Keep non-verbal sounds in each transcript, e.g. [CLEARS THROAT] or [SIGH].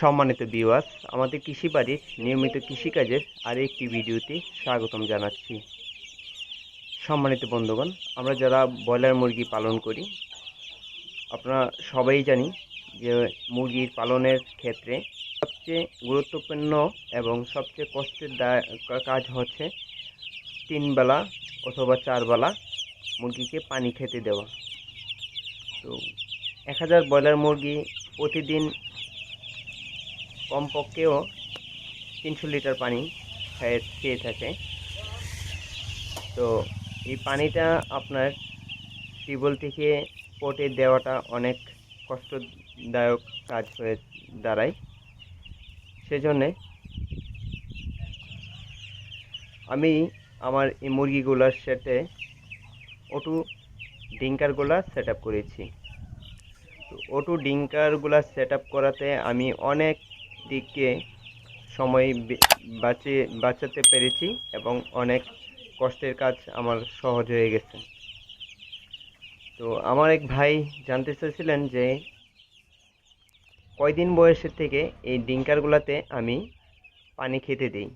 সম্মানিত ভিউয়ার্স আমাদের কৃষি বাড়ির নিয়মিত কৃষিকাজের আর একটি ভিডিওতে স্বাগতম জানাচ্ছি। সম্মানিত বন্ধুগণ, আমরা যারা ব্রয়লার মুরগি পালন করি, আপনারা সবাই জানি যে মুরগির পালনের ক্ষেত্রে সবচেয়ে গুরুত্বপূর্ণ এবং সবচেয়ে কষ্টের কাজ হচ্ছে তিন বেলা অথবা চার বেলা মুরগিকে পানি খেতে দেওয়া। তো এক হাজার ব্রয়লার মুরগি প্রতিদিন কমপক্ষেও তিনশো লিটার পানি খেয়ে থাকে। তো এই পানিটা আপনার টিউবওয়েল থেকে পটে দেওয়াটা অনেক কষ্টদায়ক কাজ হয়ে দাঁড়ায়। সেজন্যে আমি আমার এই মুরগিগুলোর সেটে ওটু ডিঙ্কারগুলা সেট আপ করেছি। তো ওটু ডিঙ্কারগুলা সেট আপ করাতে আমি অনেক দিকে সময় বাঁচিয়ে বাঁচাতে পেরেছি এবং অনেক কষ্টের কাজ আমার সহজ হয়ে গেছে। তো আমার এক ভাই জানতে চেয়েছিলেন যে, কয়দিন বয়সের থেকে এই ডিঙ্কারগুলোতে আমি পানি খেতে দিই?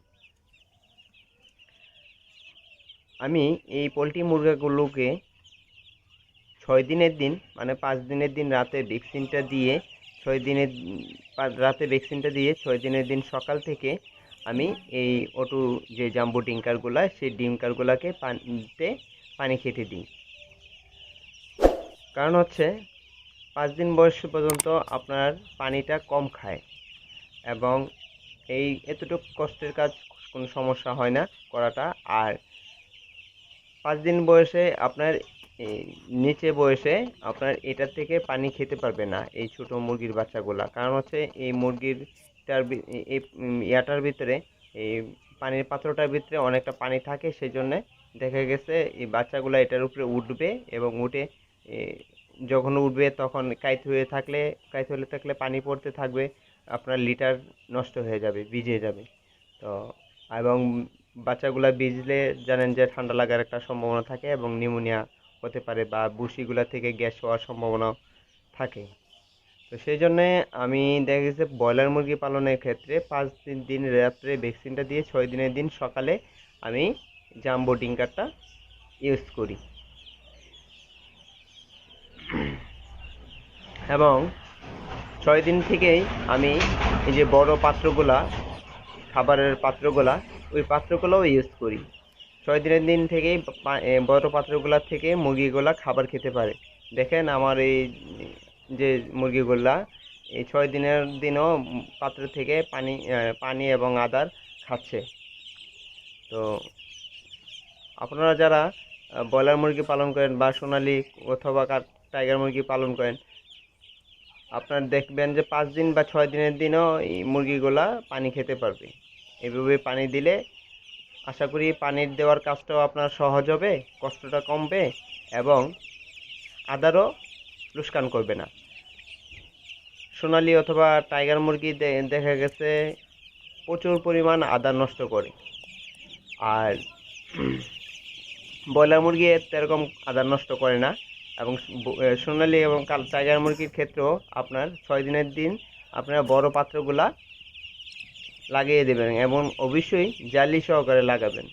আমি এই পোলট্রি মুরগাগুলোকে ছয় দিনের দিন মানে পাঁচ দিনের দিন রাতে ভ্যাকসিনটা দিয়ে ছয় দিনের রাতে ভ্যাকসিনটা দিয়ে ছয় দিনের দিন সকাল থেকে আমি এই অটু যে জাম্বো ডিঙ্কারগুলা সেই ডিঙ্কারগুলাকে পানিতে পানি খেতে দিই। কারণ হচ্ছে, পাঁচ দিন বয়স পর্যন্ত আপনার পানিটা কম খায় এবং এই এতটুকু কষ্টের কাজ কোনো সমস্যা হয় না করাটা। আর পাঁচ দিন বয়সে আপনার নিচে বয়সে আপনার এটার থেকে পানি খেতে পারবে না এই ছোট মুরগির বাচ্চাগুলা। কারণ হচ্ছে এই মুরগিরটার এই ইয়াটার ভিতরে এই পানির পাত্রটার ভিতরে অনেকটা পানি থাকে সেই জন্যে দেখা গেছে এই বাচ্চাগুলা এটার উপরে উঠবে এবং উঠে যখন উঠবে তখন কাইত হয়ে থাকলে, কাইত হয়ে থাকলে পানি পড়তে থাকবে, আপনার লিটার নষ্ট হয়ে যাবে, ভিজে যাবে। তো, এবং বাচ্চাগুলা ভিজলে জানেন যে ঠান্ডা লাগার একটা সম্ভাবনা থাকে এবং নিউমোনিয়া হতে পারে বা বুসিগুলা থেকে গ্যাস হওয়ার সম্ভাবনা থাকে। তো সেই জন্যে আমি দেখা গেছে ব্রয়লার মুরগি পালনের ক্ষেত্রে পাঁচ দিন দিন রাত্রে ভ্যাকসিনটা দিয়ে ছয় দিনের দিন সকালে আমি জাম্বো ডিঙ্কারটা ইউজ করি। এবং ছয় দিন থেকেই আমি এই যে বড় পাত্রগুলা, খাবারের পাত্রগুলা, ওই পাত্রগুলোও ইউজ করি। ছয় দিনের দিন থেকেই বড় পাত্রগুলা থেকে মুরগিগুলা খাবার খেতে পারে। দেখেন আমার এই যে মুরগিগুলা, এই ছয় দিনের দিনও পাত্র থেকে পানি পানি এবং আদার খাচ্ছে। তো আপনারা যারা ব্রয়লার মুরগি পালন করেন বা সোনালি অথবা টাইগার মুরগি পালন করেন, আপনার দেখবেন যে পাঁচ দিন বা ছয় দিনের দিনও এই মুরগিগুলা পানি খেতে পারবে। এভাবে পানি দিলে আশা করি পানির দেওয়ার কাজটাও আপনার সহজ হবে, কষ্টটা কমবে এবং আদারও লুস্কান করবে না। সোনালি অথবা টাইগার মুরগি দেখা গেছে প্রচুর পরিমাণ আদা নষ্ট করে। আর ব্রয়লার মুরগি এরকম আদা নষ্ট করে না এবং সোনালি এবং কাল, টাইগার মুরগির ক্ষেত্রেও আপনার ছয় দিনের দিন আপনার বড় পাত্রগুলা লাগিয়ে দেবেন এবং অবশ্যই জালি সহকারে লাগাবেন।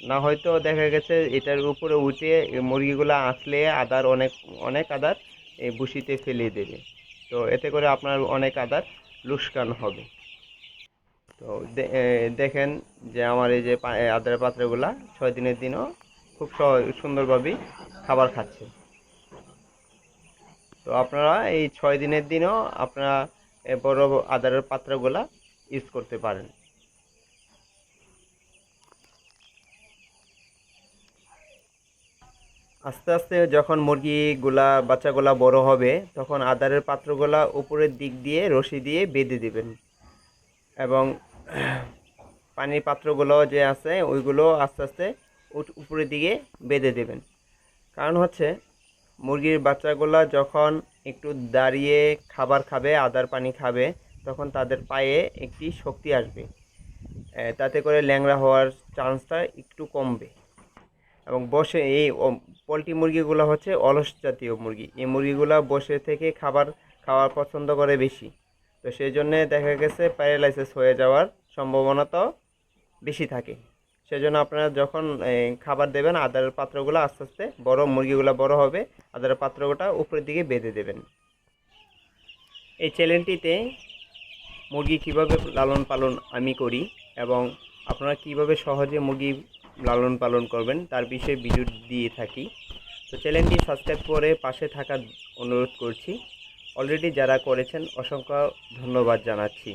না হয়তো দেখা গেছে এটার উপরে উঠে মুরগিগুলো আসলে আদার অনেক অনেক আদার এই বুসিতে ফেলে দেবে। তো এতে করে আপনার অনেক আদার লুস্কান হবে। তো দেখেন যে আমার এই যে আদার পাত্রগুলা ছয় দিনের দিনও খুব সুন্দরভাবেই খাবার খাচ্ছে। তো আপনারা এই ছয় দিনের দিনও আপনারা বড় আদারের পাত্রগুলা ইউজ করতে পারেন। আস্তে আস্তে যখন মুরগিগুলা, বাচ্চাগুলা বড় হবে, তখন আদারের পাত্রগুলা উপরের দিক দিয়ে রশি দিয়ে বেঁধে দিবেন। এবং [CLEARS THROAT] পানির পাত্রগুলো যে আছে, ওইগুলো আস্তে আস্তে উপরের দিকে বেঁধে দেবেন। কারণ হচ্ছে, মুরগির বাচ্চাগুলা যখন একটু দাঁড়িয়ে খাবার খাবে, আদার পানি খাবে তখন তাদের পায়ে একটি শক্তি আসবে। তাতে করে ল্যাংড়া হওয়ার চান্সটা একটু কমবে। এবং বসে এই পোলট্রি মুরগিগুলো হচ্ছে অলস জাতীয় মুরগি। এই মুরগিগুলো বসে থেকে খাবার খাওয়ার পছন্দ করে বেশি। তো সেই জন্যে দেখা গেছে প্যারালাইসিস হয়ে যাওয়ার সম্ভাবনাটাও বেশি থাকে। সেজন্য আপনারা যখন খাবার দেবেন, আদারের পাত্রগুলো আস্তে আস্তে বড় মুরগিগুলো বড় হবে, আদারের পাত্রটা উপরের দিকে বেঁধে দেবেন। এই চ্যানেলটিতে মুরগি কীভাবে লালন পালন আমি করি এবং আপনারা কীভাবে সহজে মুরগি লালন পালন করবেন তার বিষয়ে ভিডিও দিয়ে থাকি। তো চ্যানেলটি সাবস্ক্রাইব করে পাশে থাকার অনুরোধ করছি। অলরেডি যারা করেছেন অসংখ্য ধন্যবাদ জানাচ্ছি।